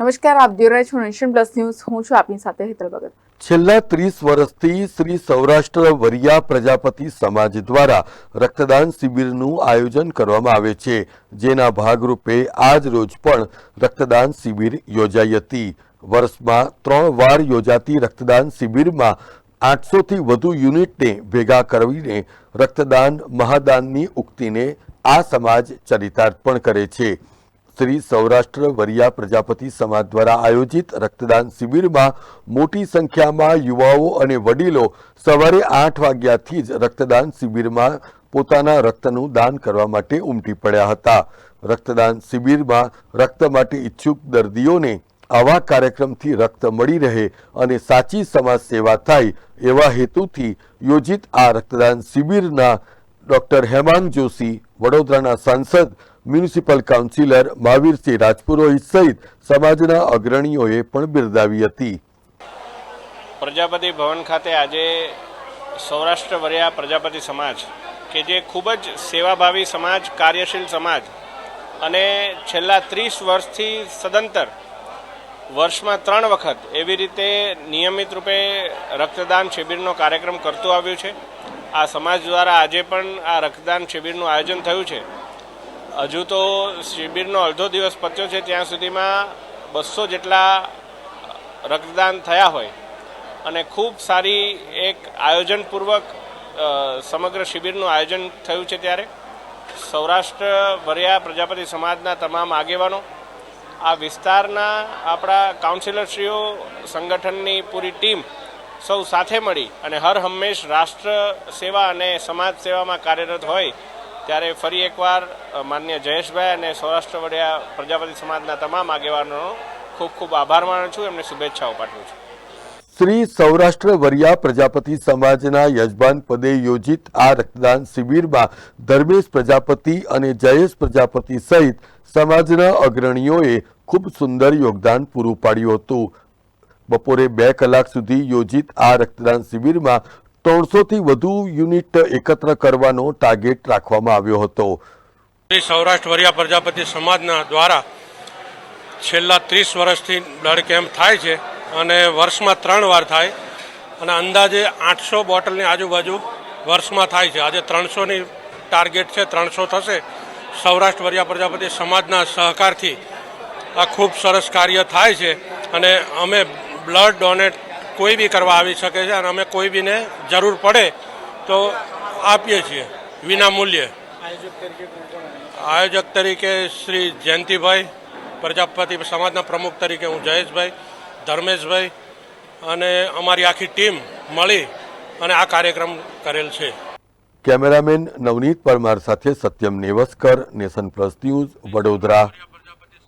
નમસ્કાર, આપ જોઈ રહ્યા છો નેશન પ્લસ ન્યૂઝ. હું છું આપની સાથે હેતલ ભગત. છેલ્લા ત્રીસ વર્ષથી શ્રી સૌરાષ્ટ્ર વરિયા પ્રજાપતિ સમાજ દ્વારા રક્તદાન શિબિરનું આયોજન કરવામાં આવે છે. જેના ભાગરૂપે આજ રોજ પણ રક્તદાન શિબિર યોજાઈ હતી. વર્ષમાં ત્રણ વાર યોજાતી રક્તદાન શિબિરમાં આઠસોથી વધુ યુનિટને ભેગા કરીને રક્તદાન મહાદાનની ઉક્તિને આ સમાજ ચરિતાર્પણ કરે છે. શ્રી સૌરાષ્ટ્ર વરિયા પ્રજાપતિ સમાજ દ્વારા આયોજિત રક્તદાન શિબિરમાં મોટી સંખ્યામાં યુવાઓ અને વડીલો સવારે આઠ વાગ્યાથી જ રક્તદાન શિબિરમાં પોતાના રક્તનું દાન કરવા માટે ઉમટી પડ્યા હતા. રક્તદાન શિબિરમાં રક્ત માટે ઈચ્છુક દર્દીઓને આવા કાર્યક્રમથી રક્ત મળી રહે અને સાચી સમાજ સેવા થાય એવા હેતુથી યોજિત આ રક્તદાન શિબિરના ડોક્ટર હેમાંગ જોશી વડોદરાના સાંસદ, મ્યુનિસિપલ કાઉન્સિલર મહાવીરસિંહ રાજપુરોહિત સહિત સમાજના અગ્રણીઓએ પણ બિરદાવી હતી. પ્રજાપતિ ભવન ખાતે આજે સૌરાષ્ટ્ર વર્યા પ્રજાપતિ સમાજ, કે જે ખૂબ જ સેવાભાવી સમાજ, કાર્યશીલ સમાજ, અને છેલ્લા ત્રીસ વર્ષથી સદંતર વર્ષમાં ત્રણ વખત એવી રીતે નિયમિત રૂપે રક્તદાન શિબિરનો કાર્યક્રમ કરતું આવ્યું છે. આ સમાજ દ્વારા આજે પણ આ રક્તદાન શિબિરનું આયોજન થયું છે. હજુ તો શિબિરનો અડધો દિવસ પત્યો છે, ત્યાં સુધીમાં બસો જેટલા રક્તદાન થયા હોય અને ખૂબ સારી એક આયોજનપૂર્વક સમગ્ર શિબિરનું આયોજન થયું છે ત્યારે. સૌરાષ્ટ્ર ભર્યા પ્રજાપતિ સમાજના તમામ આગેવાનો, આ વિસ્તારના આપણા કાઉન્સિલરશ્રીઓ, સંગઠનની પૂરી ટીમ સૌ સાથે મળી અને હર હંમેશ રાષ્ટ્ર સેવા અને સમાજ સેવામાં કાર્યરત હોય, ત્યારે ફરી એકવાર માન્ય જયેશભાઈ અને સૌરાષ્ટ્ર વડિયા પ્રજાપતિ સમાજના તમામ આગેવાનોનો ખૂબ ખૂબ આભાર માનું છું, એમને શુભેચ્છાઓ પાઠવું છું. શ્રી સૌરાષ્ટ્ર વરિયા પ્રજાપતિ સમાજના યજમાન પદે યોજિત આ રક્તદાન શિબિરમાં ધર્મેશ પ્રજાપતિ અને જયેશ પ્રજાપતિ સહિત સમાજના અગ્રણીઓએ ખૂબ સુંદર યોગદાન પૂરું પાડ્યું હતું. બપોરે બે કલાક સુધી યોજિત આ રક્તદાન શિબિરમાં ત્રણસોથી વધુ યુનિટ એકત્ર કરવાનો ટાર્ગેટ રાખવામાં આવ્યો હતો. સૌરાષ્ટ્ર વરિયા પ્રજાપતિ સમાજના દ્વારા છેલ્લા ત્રીસ વર્ષથી બ્લડ કેમ્પ થાય છે અને વર્ષમાં ત્રણ વાર થાય અને અંદાજે આઠસો બોટલની આજુબાજુ વર્ષમાં થાય છે. આજે ત્રણસોની ટાર્ગેટ છે, ત્રણસો થશે. સૌરાષ્ટ્ર વરિયા પ્રજાપતિ સમાજના સહકારથી આ ખૂબ સરસ કાર્ય થાય છે અને અમે બ્લડ ડોનેટ કોઈ બી કરવા આવી શકે છે અને અમે કોઈ બીને જરૂર પડે તો આપીએ છીએ વિના મૂલ્યે. આયોજક તરીકે શ્રી જયંતિભાઈ પ્રજાપતિ સમાજના પ્રમુખ તરીકે હું જયેશભાઈ ધર્મેશભાઈ અને અમારી આખી ટીમ મળી અને આ કાર્યક્રમ કરેલ છે. કેમેરામેન નવનીત પરમાર સાથે Satyam Nevaskar Nation Plus News Vadodara.